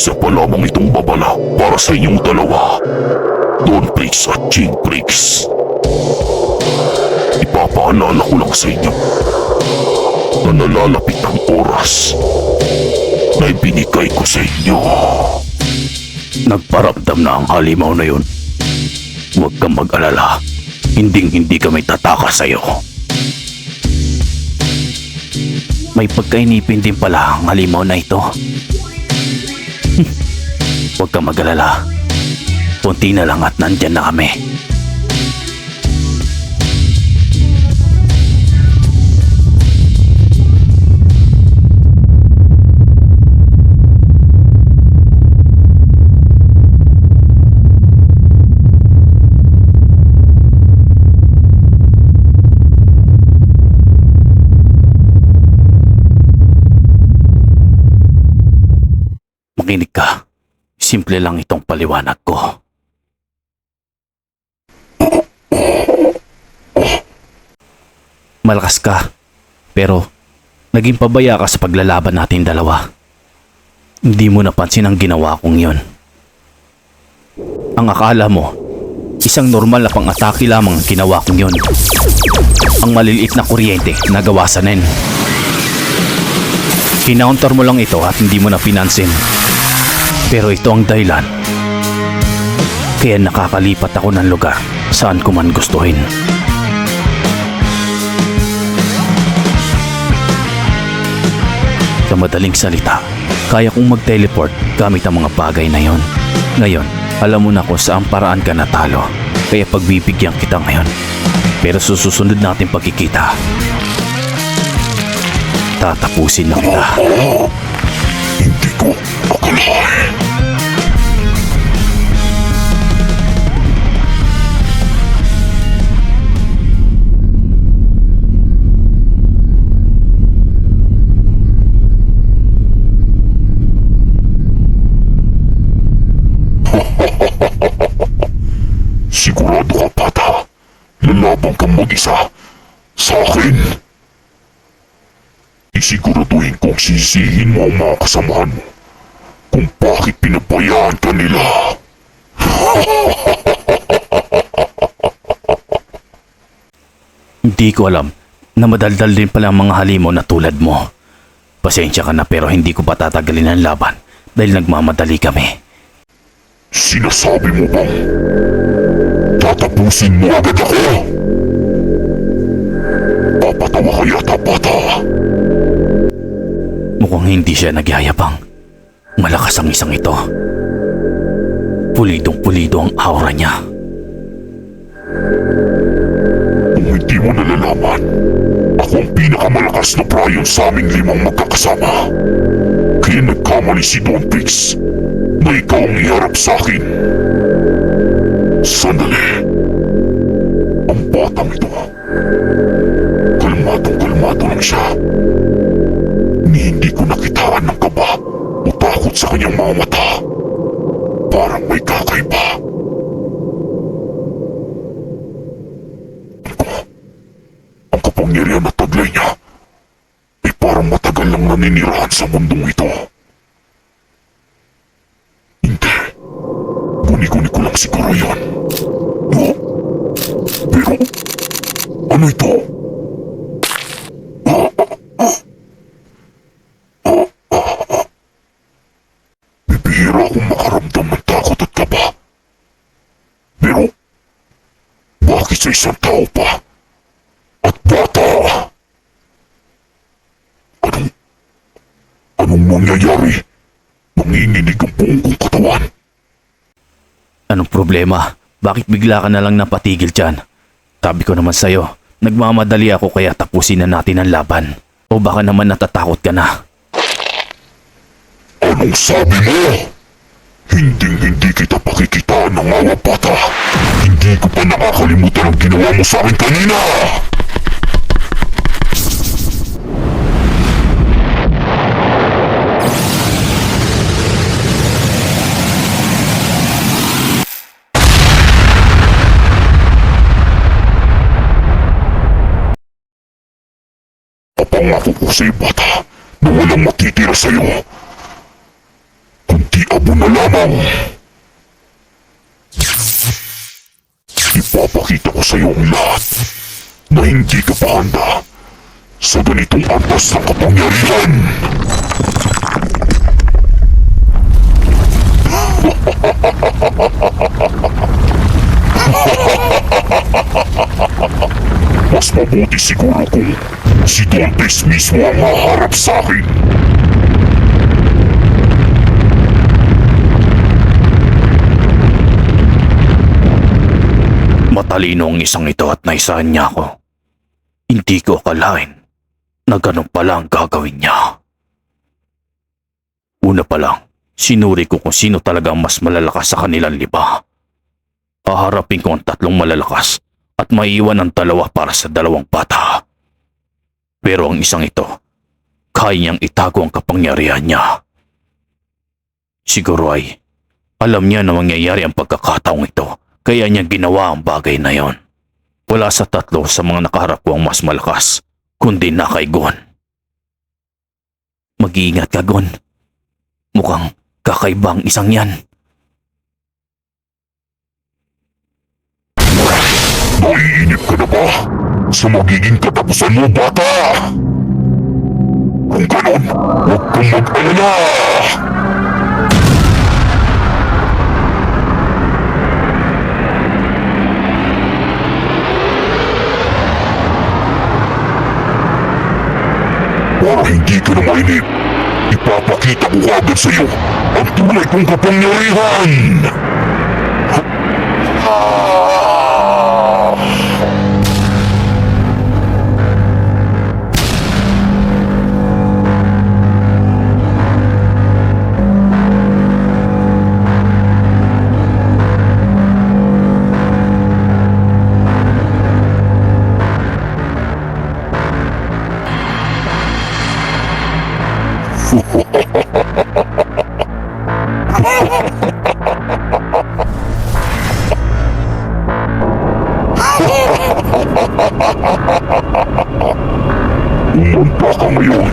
Isa pa lamang itong babala para sa inyong dalawa. Don Prix at Jing Prix. Ipapaalala ko lang sa inyo na nalalapit ang oras na ibinigay ko sa inyo. Nagparamdam na ang halimaw na yun. Huwag kang mag-alala. Hinding hindi kami tataka sa'yo. May pagkainipin din pala ang halimaw na ito. Huwag kang magalala. Punti na lang at nandyan na kami. Makinig ka. Simple lang itong paliwanag ko. Malakas ka, pero naging pabaya ka sa paglalaban natin dalawa. Hindi mo napansin ang ginawa kong yon. Ang akala mo, isang normal na pang-atake lamang ang ginawa kong yon. Ang maliliit na kuryente na gawasanin. Kinounter mo lang ito at hindi mo na pinansin. Pero ito ang dahilan. Kaya nakakalipat ako ng lugar saan ko man gustuhin. Sa madaling salita, kaya kong mag-teleport gamit ang mga bagay na yon. Ngayon, alam mo na kung saan paraan ka natalo. Kaya pagbibigyan kita ngayon. Pero susunod natin pagkikita. Tatapusin na kita. Hindi ko Isiguraduhin kong sisihin mo ang mga kasamahan mo kung bakit pinabayaan ka nila. Hindi ko alam na madaldal din pala ang mga halimaw na tulad mo. Pasensya ka na pero hindi ko patatagalin ang laban dahil nagmamadali kami. Sinasabi mo bang tatapusin mo agad ako? Papatawa ka yata, bata. Hindi siya nagyayabang. Malakas ang isang ito. Pulidong pulido ang aura niya. Kung hindi mo nalalaman, ako ang pinakamalakas na Brian sa aming limang magkakasama. Kaya nagkamali si Don Pix na ikaw ang iharap sa akin. Sandali. Ang batang ito. Kalmadong kalmado lang siya. Sa kanyang mga mata. Parang may kakaiba. Ang kapangyarihan at taglay niya ay parang matagal lang naninirahan sa mundong ito. Hindi. Guni-guni ko lang siguro yan. No? Pero, ano ito? Bibihira akong makaramdam ng takot at kaba. Pero, bakit sa isang tao pa? At bata? Anong, anong mangyayari? Nanginginig ang buong kong katawan. Anong problema? Bakit bigla ka na lang napatigil dyan? Sabi ko naman sa'yo, nagmamadali ako kaya tapusin na natin ang laban. O baka naman natatakot ka na. Anong sabi mo? Hinding hindi kita pakikitaan ng mga bata. Hindi ko pa nakakalimutan ang ginawa mo sa akin kanina. Papangako ko sa'yo, bata, na walang matitira sa'yo. Makikiabo na lamang! Ipapakita ko sa iyo ang lahat na hindi ka pa handa sa ganitong antas ng kapangyarihan! Mas mabuti siguro kung si Dolpes mismo ang haharap sa akin. Matalino ang isang ito at naisahan niya ako. Hindi ko akalain na ganun pala ang gagawin niya. Una pa lang, sinuri ko kung sino talaga ang mas malalakas sa kanilang liba. Haharapin ko ang tatlong malalakas at maiiwan ang dalawa para sa dalawang bata. Pero ang isang ito, kaya niyang itago ang kapangyarihan niya. Siguro ay alam niya na mangyayari ang pagkakataong ito kaya niya ginawa ang bagay na yon. Wala sa tatlo sa mga nakaharap ko ang mas malakas, kundi na kay Gon. Mag-iingat ka, Gon. Mukhang kakaibang isang yan. Naiinip ka na ba sa magiging katapusan mo, bata? Kung ganon, huwag kang mag-alala! Para mainip, ipapakita ko agad sa iyo ang tunay kong kapangyarihan! Umanta ka ngayon.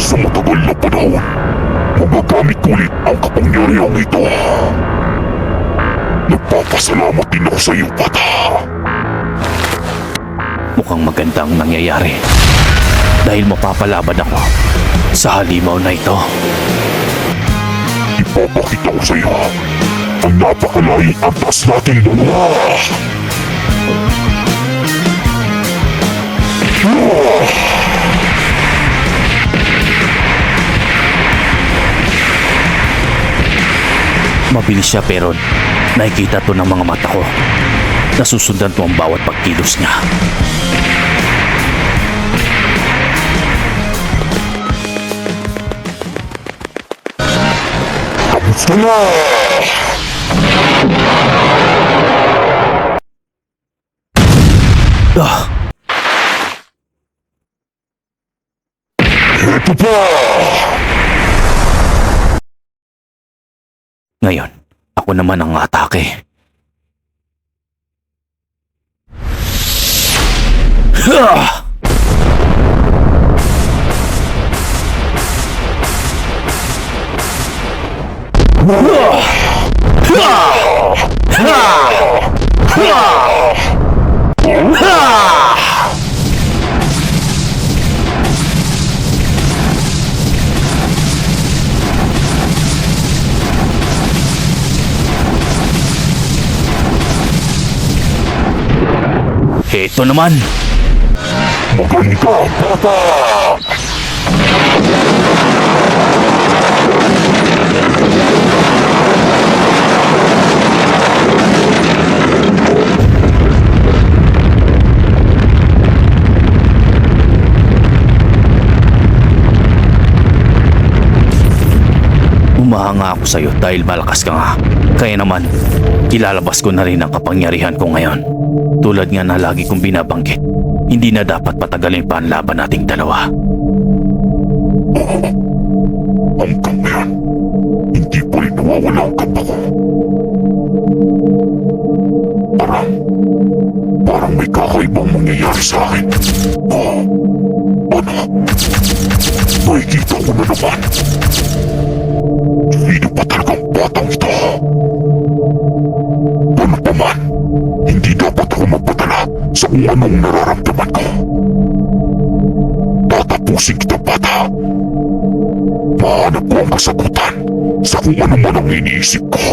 Sa matagal na panahon, magagamit ulit ang kapangyarihang ito. Nagpapasalamat din ako sa iyo, bata. Mukhang magandang nangyayari. Dahil mapapalaban ako sa halimaw na ito. Ipapakita ko sa iyo ang napakalayong antas nating dalawa. Mabilis siya pero nakikita to ng mga mata ko. Nasusundan to ang bawat pagkilos niya. Ah, Ito pa! ngayon, ako naman ang atake. Ah! Ito naman. Magaling ka, bata! Umahanga ako sa'yo dahil malakas ka nga. Kaya naman, ilalabas ko na rin ang kapangyarihan ko ngayon. Tulad nga na lagi kong binabanggit, hindi na dapat patagalin pa ang laban nating dalawa. Hanggang ngayon, hindi pa rin nawawala ang kaba ko. Parang, parang may kakaibang mangyayari sa akin. Oh, Ano? Nakikita ko na naman. Sino pa talagang batang ito? Ano pa man, hindi dapat ako magpadala sa kung anong nararamdaman ko. Tatapusin kita, bata. Mahanap ko ang kasagutan sa kung ano man ang iniisip ko.